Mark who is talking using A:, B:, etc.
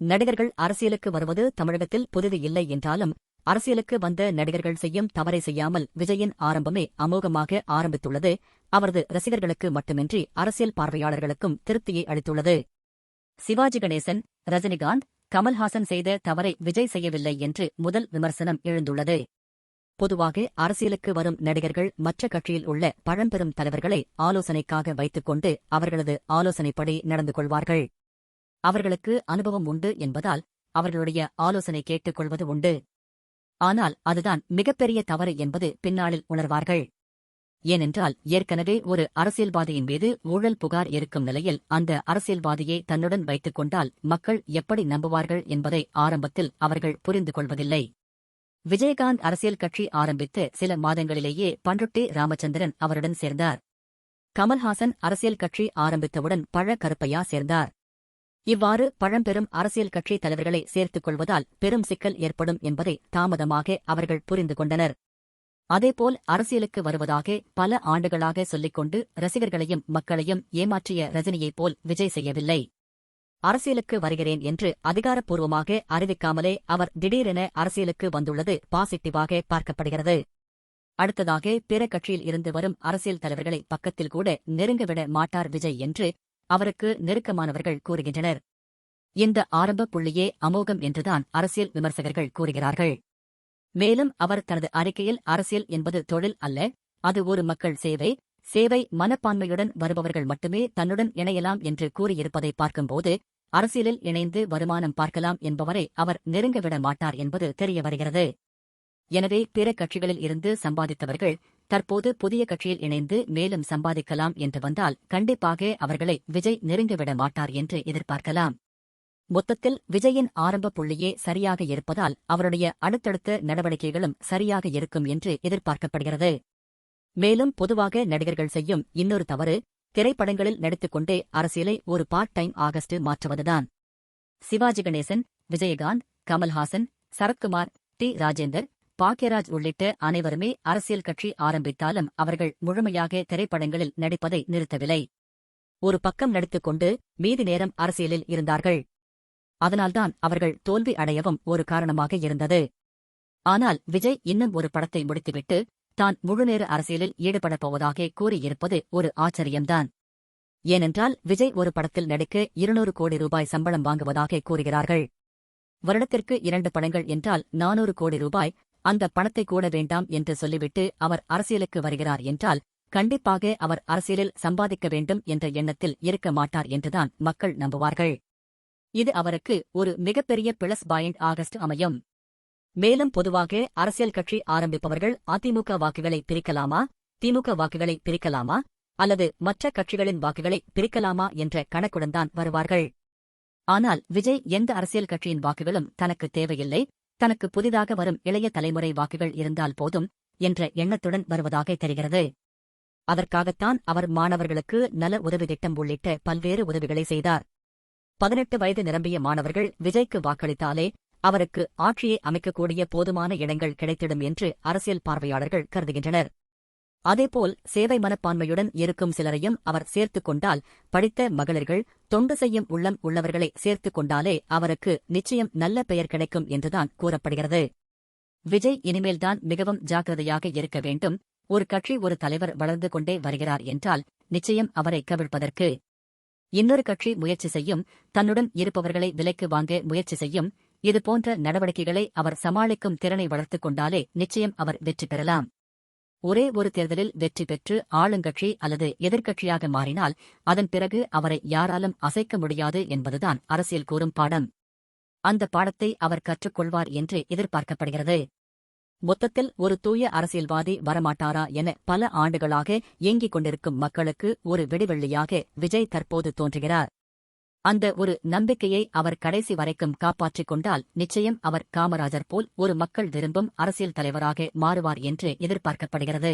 A: நடிகர்கள் அரசியலுக்கு வருவது தமிழகத்தில் புதிது இல்லை என்றாலும் அரசியலுக்கு வந்த நடிகர்கள் செய்யும் தவறை செய்யாமல் விஜயின் ஆரம்பமே அமோகமாக ஆரம்பித்துள்ளது. அவரது ரசிகர்களுக்கு மட்டுமின்றி அரசியல் பார்வையாளர்களுக்கும் திருப்தியை அளித்துள்ளது. சிவாஜி கணேசன் ரஜினிகாந்த் கமல்ஹாசன் செய்த தவறை விஜய் செய்யவில்லை என்று முதல் விமர்சனம் எழுந்துள்ளது. பொதுவாக அரசியலுக்கு வரும் நடிகர்கள் மற்ற கட்சியில் உள்ள பழம்பெரும் தலைவர்களை ஆலோசனைக்காக வைத்துக்கொண்டு அவர்களது ஆலோசனைப்படி நடந்து கொள்வார்கள். அவர்களுக்கு அனுபவம் உண்டு என்பதால் அவர்களுடைய ஆலோசனை கேட்டுக் கொள்வது உண்டு. ஆனால் அதுதான் மிகப்பெரிய தவறு என்பது பின்னாளில் உணர்வார்கள். ஏனென்றால் ஏற்கனவே ஒரு அரசியல்வாதியின் மீது ஊழல் புகார் இருக்கும் நிலையில் அந்த அரசியல்வாதியை தன்னுடன் வைத்துக் கொண்டால் மக்கள் எப்படி நம்புவார்கள் என்பதை ஆரம்பத்தில் அவர்கள் புரிந்து கொள்வதில்லை. விஜயகாந்த் அரசியல் கட்சி ஆரம்பித்து சில மாதங்களிலேயே பண்ருட்டி ராமச்சந்திரன் அவருடன் சேர்ந்தார். கமல்ஹாசன் அரசியல் கட்சி ஆரம்பித்தவுடன் பழ கருப்பையா சேர்ந்தார். இவ்வாறு பழம்பெரும் அரசியல் கட்சி தலைவர்களை சேர்த்துக் கொள்வதால் பெரும் சிக்கல் ஏற்படும் என்பதை தாமதமாக அவர்கள் புரிந்து கொண்டனர். அதேபோல் அரசியலுக்கு வருவதாக பல ஆண்டுகளாக சொல்லிக்கொண்டு ரசிகர்களையும் மக்களையும் ஏமாற்றிய ரஜினியைப் போல் விஜய் செய்யவில்லை. அரசியலுக்கு வருகிறேன் என்று அதிகாரப்பூர்வமாக அறிவிக்காமலே அவர் திடீரென அரசியலுக்கு வந்துள்ளது பாசிட்டிவாக பார்க்கப்படுகிறது. அடுத்ததாக பிற கட்சியில் இருந்து வரும் அரசியல் தலைவர்களை பக்கத்தில் கூட நெருங்கவிட மாட்டார் விஜய் என்று அவருக்கு நெருக்கமானவர்கள் கூறுகின்றனர். இந்த ஆரம்ப புள்ளியே அமோகம் என்றுதான் அரசியல் விமர்சகர்கள் கூறுகிறார்கள். மேலும் அவர் தனது அறிக்கையில் அரசியல் என்பது தொழில் அல்ல அது ஒரு மக்கள் சேவை சேவை மனப்பான்மையுடன் வருபவர்கள் மட்டுமே தன்னுடன் இணையலாம் என்று கூறியிருப்பதை பார்க்கும்போது அரசியலில் இணைந்து வருமானம் பார்க்கலாம் என்பவரை அவர் நெருங்கவிட மாட்டார் என்பது தெரிய வருகிறது. எனவே பிற கட்சிகளில் இருந்து சம்பாதித்தவர்கள் தற்போது புதிய கட்சியில் இணைந்து மேலும் சம்பாதிக்கலாம் என்று வந்தால் கண்டிப்பாக அவர்களை விஜய் நெருங்கிவிட மாட்டார் என்று எதிர்பார்க்கலாம். மொத்தத்தில் விஜயின் ஆரம்ப புள்ளியே சரியாக இருப்பதால் அவருடைய அடுத்தடுத்த நடவடிக்கைகளும் சரியாக இருக்கும் என்று எதிர்பார்க்கப்படுகிறது. மேலும் பொதுவாக நடிகர்கள் செய்யும் இன்னொரு தவறு திரைப்படங்களில் நடித்துக்கொண்டே அரசியலை ஒரு பார்ட் டைம் ஆகஸ்ட் மாற்றுவதுதான். சிவாஜி கணேசன் விஜயகாந்த் கமல்ஹாசன் சரத்குமார் டி. ராஜேந்தர் பாக்யராஜ் உள்ளிட்ட அனைவருமே அரசியல் கட்சி ஆரம்பித்தாலும் அவர்கள் முழுமையாக திரைப்படங்களில் நடிப்பதை நிறுத்தவில்லை. ஒரு பக்கம் நடித்துக்கொண்டு மீதி நேரம் அரசியலில் இருந்தார்கள். அதனால்தான் அவர்கள் தோல்வி அடையவும் ஒரு காரணமாக இருந்தது. ஆனால் விஜய் இன்னும் ஒரு படத்தை முடித்துவிட்டு தான் முழுநேர அரசியலில் ஈடுபடப் போவதாக கூறியிருப்பது ஒரு ஆச்சரியம்தான். ஏனென்றால் விஜய் ஒரு படத்தில் நடிக்க இருநூறு கோடி ரூபாய் சம்பளம் வாங்குவதாக கூறுகிறார்கள். வருடத்திற்கு இரண்டு படங்கள் என்றால் நானூறு கோடி ரூபாய் அந்த பணத்தை கூட வேண்டாம் என்று சொல்லிவிட்டு அவர் அரசியலுக்கு வருகிறார் என்றால் கண்டிப்பாக அவர் அரசியலில் சம்பாதிக்க வேண்டும் என்ற எண்ணத்தில் இருக்க மாட்டார் என்றுதான் மக்கள் நம்புவார்கள். இது அவருக்கு ஒரு மிகப்பெரிய பிளஸ் பாயிண்ட் ஆகஸ்ட் அமையும். மேலும் பொதுவாக அரசியல் கட்சி ஆரம்பிப்பவர்கள் அதிமுக வாக்குகளை பிரிக்கலாமா திமுக வாக்குகளை பிரிக்கலாமா அல்லது மற்ற கட்சிகளின் வாக்குகளை பிரிக்கலாமா என்ற கணக்குடன் தான் வருவார்கள். ஆனால் விஜய் எந்த அரசியல் கட்சியின் வாக்குகளும் தனக்கு தேவையில்லை தனக்கு புதிதாக வரும் இளைய தலைமுறை வாக்குகள் இருந்தால் போதும் என்ற எண்ணத்துடன் வருவதாக தெரிகிறது. அதற்காகத்தான் அவர் மாணவர்களுக்கு நல உதவி திட்டம் உள்ளிட்ட பல்வேறு உதவிகளை செய்தார். பதினெட்டு வயது நிரம்பிய மாணவர்கள் விஜய்க்கு வாக்களித்தாலே அவருக்கு ஆட்சியை அமைக்கக்கூடிய போதுமான இடங்கள் கிடைத்திடும் என்று அரசியல் பார்வையாளர்கள் கருதுகின்றனர். அதேபோல் சேவை மனப்பான்மையுடன் இருக்கும் சிலரையும் அவர் சேர்த்துக் கொண்டால் படித்த மகளிர்கள் தொண்டு செய்யும் உள்ளம் உள்ளவர்களை சேர்த்துக் கொண்டாலே அவருக்கு நிச்சயம் நல்ல பெயர் கிடைக்கும் என்றுதான் கூறப்படுகிறது. விஜய் இனிமேல்தான் மிகவும் ஜாக்கிரதையாக இருக்க வேண்டும். ஒரு கட்சி ஒரு தலைவர் வளர்ந்து கொண்டே வருகிறார் என்றால் நிச்சயம் அவரை கவிழ்ப்பதற்கு. இன்னொரு கட்சி முயற்சி செய்யும் தன்னுடன் இருப்பவர்களை விலைக்கு வாங்க முயற்சி செய்யும் இதுபோன்ற நடவடிக்கைகளை அவர் சமாளிக்கும் திறனை வளர்த்துக் கொண்டாலே நிச்சயம் அவர் வெற்றி பெறலாம். ஒரே ஒரு தேர்தலில் வெற்றி பெற்று ஆளுங்கட்சி அல்லது எதிர்க்கட்சியாக மாறினால் அதன் பிறகு அவரை யாராலும் அசைக்க முடியாது என்பதுதான் அரசியல் கூறும் பாடம். அந்த பாடத்தை அவர் கற்றுக்கொள்வார் என்று எதிர்பார்க்கப்படுகிறது. மொத்தத்தில் ஒரு தூய அரசியல்வாதி வரமாட்டாரா என பல ஆண்டுகளாக ஏங்கிக் கொண்டிருக்கும் மக்களுக்கு ஒரு வெடிவெள்ளியாக விஜய் தற்போது தோன்றுகிறார். அந்த ஒரு நம்பிக்கையை அவர் கடைசி வரைக்கும் காப்பாற்றிக் கொண்டால் நிச்சயம் அவர் காமராஜர் போல் ஒரு மக்கள் விரும்பும் அரசியல் தலைவராக மாறுவார் என்று எதிர்பார்க்கப்படுகிறது.